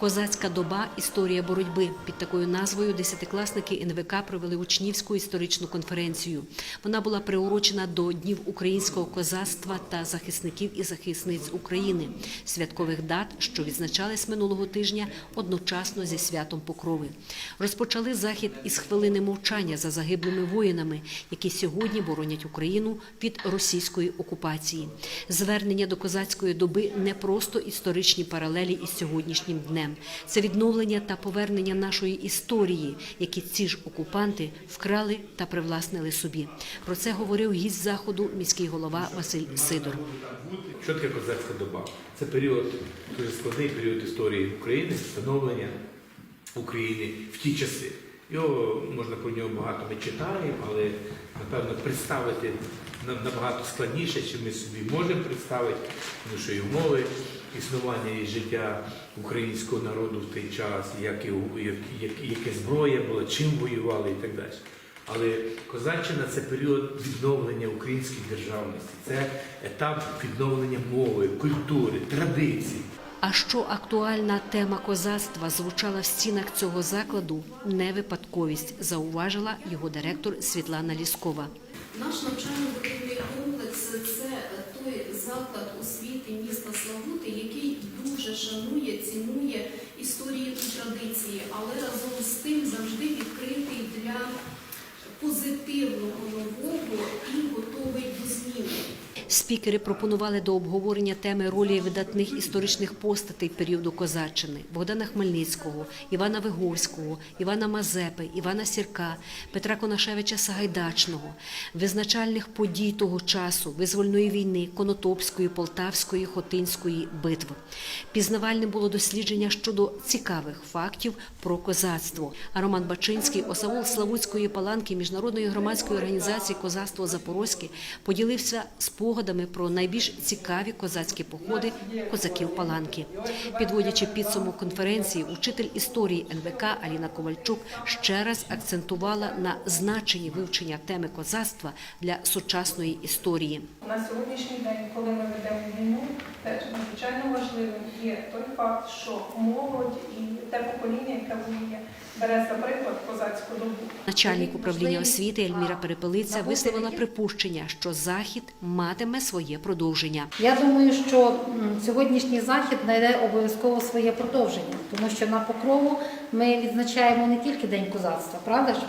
Козацька доба історія боротьби. Під такою назвою десятикласники НВК провели учнівську історичну конференцію. Вона була приурочена до Днів українського козацтва та захисників і захисниць України, святкових дат, що відзначались минулого тижня одночасно зі святом Покрови. Розпочали захід із хвилини мовчання за загиблими воїнами, які сьогодні боронять Україну від російської окупації. Звернення до козацької доби не просто історичні паралелі із сьогоднішнім днем. Це відновлення та повернення нашої історії, які ці ж окупанти вкрали та привласнили собі. Про це говорив гість заходу міський голова Василь Сидор. Що таке козацька доба? Це період, дуже складний період історії України, становлення України в ті часи. Його можна про нього багато ми читаємо, але напевно представити на- набагато складніше, чи ми собі можемо представити, тому що і умови існування і життя українського народу в той час, як, і- як, як, яке зброя була, чим воювали і так далі. Але Козаччина це період відновлення української державності, це етап відновлення мови, культури, традицій. А що актуальна тема козацтва звучала в стінах цього закладу, не випадковість, зауважила його директор Світлана Ліскова. Наш навчально-виховний комплекс це той заклад освіти міста Славути, який дуже шанує, цінує історії і традиції, але разом з тим завжди відкритий для позитивного нового і готовий до зміни. Спікери пропонували до обговорення теми ролі видатних історичних постатей періоду козаччини Богдана Хмельницького, Івана Виговського, Івана Мазепи, Івана Сірка, Петра Конашевича Сагайдачного, визначальних подій того часу, визвольної війни, Конотопської, Полтавської, Хотинської битв. Пізнавальним було дослідження щодо цікавих фактів про козацтво. А Роман Бачинський, осавул Славутської паланки міжнародної громадської організації Козацтво Запорозьке поділився спогадами про найбільш цікаві козацькі походи козаків паланки. Підводячи підсумок конференції, учитель історії НВК Аліна Ковальчук ще раз акцентувала на значенні вивчення теми козацтва для сучасної історії. На сьогоднішній день, коли ми ведемо війну, теж надзвичайно важливим є той факт, що молодь і те покоління, яке воює, бере за приклад козацьку добу. Начальник управління освіти Ельміра Перепелиця висловила припущення, що захід матиме своє продовження. Я думаю, що сьогоднішній захід знайде обов'язково своє продовження, тому що на покрову ми відзначаємо не тільки День козацтва, правда ж?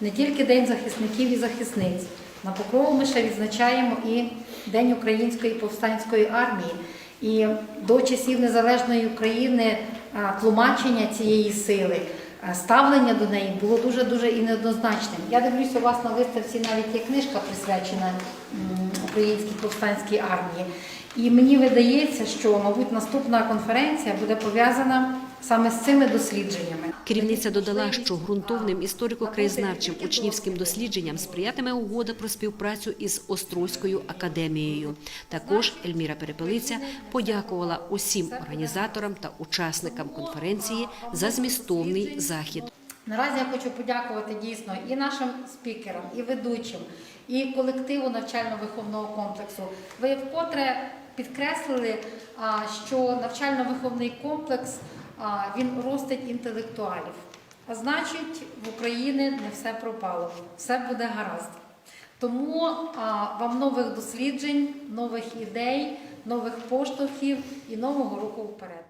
Не тільки День захисників і захисниць. На покрову ми ще відзначаємо і День Української повстанської армії. І до часів незалежної України тлумачення цієї сили, ставлення до неї було дуже дуже і неоднозначним. Я дивлюся, у вас на виставці навіть є книжка присвячена українській повстанській армії. І мені видається, що, мабуть, наступна конференція буде пов'язана саме з цими дослідженнями. Керівниця додала, що ґрунтовним історико-краєзнавчим учнівським дослідженням сприятиме угода про співпрацю із Острозькою академією. Також Ельміра Перепелиця подякувала усім організаторам та учасникам конференції за змістовний захід. Наразі я хочу подякувати дійсно і нашим спікерам, і ведучим, і колективу навчально-виховного комплексу. Ви вкотре підкреслили, що навчально-виховний комплекс він ростить інтелектуалів. А значить, в Україні не все пропало, все буде гаразд. Тому а, вам нових досліджень, нових ідей, нових поштовхів і нового року вперед.